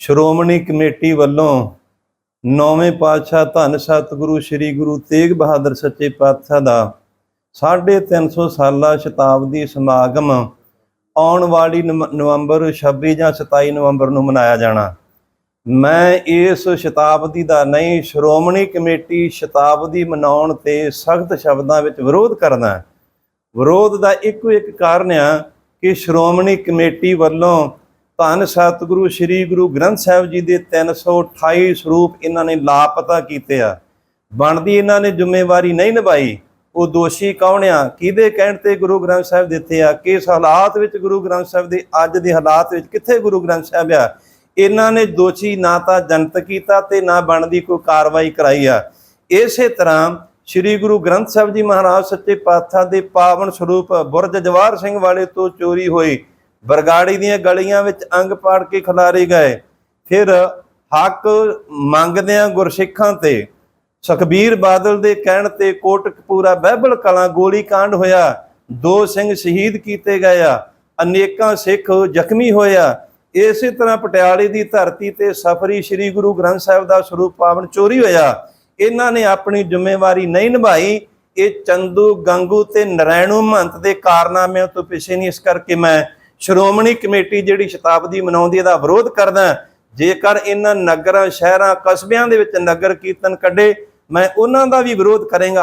Shiromani committee ਵੱਲੋਂ ਨੌਵੇਂ ਪਾਤਸ਼ਾਹ ਧੰਨ ਸਤਿਗੁਰੂ ਸ੍ਰੀ ਗੁਰੂ ਤੇਗ ਬਹਾਦਰ ਸੱਚੇ ਪਾਤਸ਼ਾਹ ਦਾ 350 ਸਾਲਾ ਸ਼ਤਾਬਦੀ ਸਮਾਗਮ ਆਉਣ ਵਾਲੀ ਨਵ- ਨਵੰਬਰ 26 ਜਾਂ 27 ਨਵੰਬਰ ਨੂੰ ਮਨਾਇਆ ਜਾਣਾ। ਮੈਂ ਇਸ ਸ਼ਤਾਬਦੀ ਦਾ ਨਹੀਂ, ਸ਼੍ਰੋਮਣੀ ਕਮੇਟੀ ਸ਼ਤਾਬਦੀ ਮਨਾਉਣ ਤੇ ਸਖਤ ਸ਼ਬਦਾਂ ਵਿੱਚ ਵਿਰੋਧ ਕਰਦਾ ਵਿਰੋਧ ਦਾ ਇੱਕੋ ਇੱਕ ਕਾਰਨ ਆ ਕਿ ਸ਼੍ਰੋਮਣੀ ਕਮੇਟੀ ਵੱਲੋਂ ਧੰਨ ਸਤਿਗੁਰੂ, ਸ੍ਰੀ ਗੁਰੂ ਗ੍ਰੰਥ ਸਾਹਿਬ ਜੀ ਦੇ 328 ਸਰੂਪ ਇਹਨਾਂ ਨੇ ਲਾਪਤਾ ਕੀਤੇ ਆ। ਬਣਦੀ ਇਹਨਾਂ ਨੇ ਜ਼ਿੰਮੇਵਾਰੀ ਨਹੀਂ ਨਿਭਾਈ। ਉਹ ਦੋਸ਼ੀ ਕੌਣ ਆ? ਕਿਹਦੇ ਕਹਿਣ ਤੇ ਗੁਰੂ ਗ੍ਰੰਥ ਸਾਹਿਬ ਦਿੱਤੇ ਆ? ਕਿਸ ਹਾਲਾਤ ਵਿੱਚ ਗੁਰੂ ਗ੍ਰੰਥ ਸਾਹਿਬ ਦੇ ਅੱਜ ਦੇ ਹਾਲਾਤ ਵਿੱਚ ਕਿੱਥੇ ਗੁਰੂ ਗ੍ਰੰਥ ਸਾਹਿਬ ਆ? ਇਹਨਾਂ ਨੇ ਦੋਸ਼ੀ ਨਾ ਤਾਂ ਜਨਤ ਕੀਤਾ ਤੇ ਨਾ ਬਣਦੀ ਕੋਈ ਕਾਰਵਾਈ ਕਰਾਈ ਆ। ਇਸੇ ਤਰ੍ਹਾਂ ਸ੍ਰੀ ਗੁਰੂ ਗ੍ਰੰਥ ਸਾਹਿਬ ਜੀ ਮਹਾਰਾਜ ਸੱਚੇ ਪਾਤਸ਼ਾਹ ਦੇ ਪਾਵਨ ਸਰੂਪ ਬੁਰਜ ਜਵਾਰ ਸਿੰਘ ਵਾਲੇ ਤੋਂ ਚੋਰੀ ਹੋਈ। ਬਰਗਾੜੀ ਦੀਆਂ ਗਲੀਆਂ ਵਿੱਚ ਅੰਗ ਪਾੜ ਕੇ ਖਿਲਾਰੇ ਗਏ। ਫਿਰ ਹੱਕ ਮੰਗਦਿਆਂ ਗੁਰਸਿੱਖਾਂ ਤੇ ਸੁਖਬੀਰ ਬਾਦਲ ਦੇ ਕਹਿਣ ਤੇ ਕੋਟਕਪੂਰਾ ਬਹਿਬਲ ਕਲਾਂ ਗੋਲੀ ਕਾਂਡ ਹੋਇਆ। ਦੋ ਸਿੰਘ ਸ਼ਹੀਦ ਕੀਤੇ ਗਏ ਆ। ਅਨੇਕਾਂ ਸਿੱਖ ਜ਼ਖਮੀ ਹੋਇਆ ਇਸੇ ਤਰ੍ਹਾਂ ਪਟਿਆਲੇ ਦੀ ਧਰਤੀ ਤੇ ਸਫਰੀ ਸ੍ਰੀ ਗੁਰੂ ਗ੍ਰੰਥ ਸਾਹਿਬ ਦਾ ਸਰੂਪ ਪਾਵਨ ਚੋਰੀ ਹੋਇਆ। ਇਹਨਾਂ ਨੇ ਆਪਣੀ ਜ਼ਿੰਮੇਵਾਰੀ ਨਹੀਂ ਨਿਭਾਈ। ਇਹ ਚੰਦੂ, ਗੰਗੂ ਤੇ ਨਰੈਣੂ ਮਹੰਤ ਦੇ ਕਾਰਨਾਮਿਆਂ ਤੋਂ ਪਿੱਛੇ ਨਹੀਂ। ਇਸ ਕਰਕੇ ਮੈਂ ਸ਼੍ਰੋਮਣੀ ਕਮੇਟੀ ਜਿਹੜੀ ਸ਼ਤਾਬਦੀ ਮਨਾਉਂਦੀ ਇਹਦਾ ਵਿਰੋਧ ਕਰਦਾ ਜੇਕਰ ਇਹਨਾਂ ਨਗਰਾਂ, ਸ਼ਹਿਰਾਂ, ਕਸਬਿਆਂ ਦੇ ਵਿੱਚ ਨਗਰ ਕੀਰਤਨ ਕੱਢੇ, ਮੈਂ ਉਹਨਾਂ ਦਾ ਵੀ ਵਿਰੋਧ ਕਰਾਂਗਾ।